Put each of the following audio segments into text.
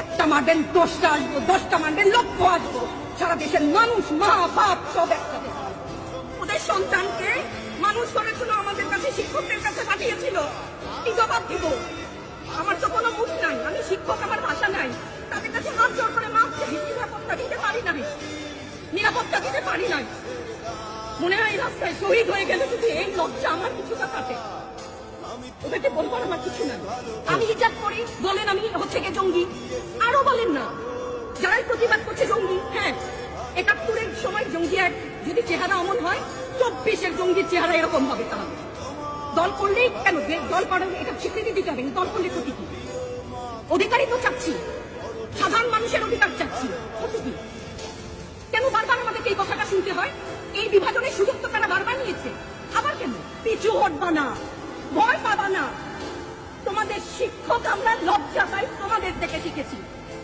একটা মারবেন, দশটা আসব, দশটা মারবেন, লক্ষ আসব। সারা দেশের মানুষ, মা, বাপ সব একসাথে। ওদের সন্তানকে মানুষ করেছিল, আমাদের কাছে শিক্ষকদের কাছে পাঠিয়েছিল। কি জবাব দিব? আমার তো কোনো মুখ নাই, আমি শিক্ষক, আমার ভাষা নাই। তাদের কাছে হাত জোর করে মাপ নিরাপত্তা দিতে পারি নাই নিরাপত্তা দিতে পারি নাই মনে হয় রাস্তায় শহীদ হয়ে গেলে যদি এই লজ্জা আমার কিছুটা কাটে ওদেরকে বলবার আমার কিছু নাই। আমি হিজাব করি, বলেন আমি হচ্ছে গিয়ে জঙ্গি। আরও বলেন না, যারাই প্রতিবাদ করছে জঙ্গি হ্যাঁ একাত্তরের সময় জঙ্গি এক, যদি চেহারা অমন হয়, চব্বিশের জঙ্গির চেহারা এরকম হবে তাহলে। দল করলেই কেন? দল করার এটা স্বীকৃতি দিতে হবে, দল করলে ক্ষতি কি? অধিকারই তো চাচ্ছি, সাধারণ মানুষের অধিকার চাচ্ছি, ক্ষতি কি? কেন বারবার আমাদেরকে এই কথাটা শুনতে হয়? এই বিভাজনের সুযোগ তো তারা বারবার নিয়েছে। আবার কেন? পিছু হটবা না ভয় পাবা না। তোমাদের শিক্ষক আমরা লজ্জা পাই তোমাদের থেকে শিখেছি।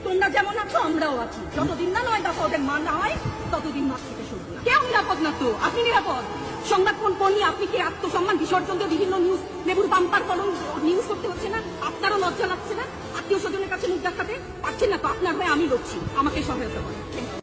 তোমরা যেমন আছো, আমরাও আছি। যতদিন না নয় দফা ওদের মান না হয়, ততদিন মাঠ থেকে না। কেউ নিরাপদ না তো? আপনি নিরাপদ? সংবাদ কোন আপনি কি আত্মসম্মান? বিসর্জন দিয়ে বিভিন্ন নিউজ লেবুর পাম্পার কলম নিউজ করতে হচ্ছে না? আপনারও লজ্জা লাগছে না? আত্মীয় স্বজনের কাছে মুখ দেখাতে পারছেন না তো? আপনার হয়ে আমি লড়ছি। আমাকে সহায়তা করেন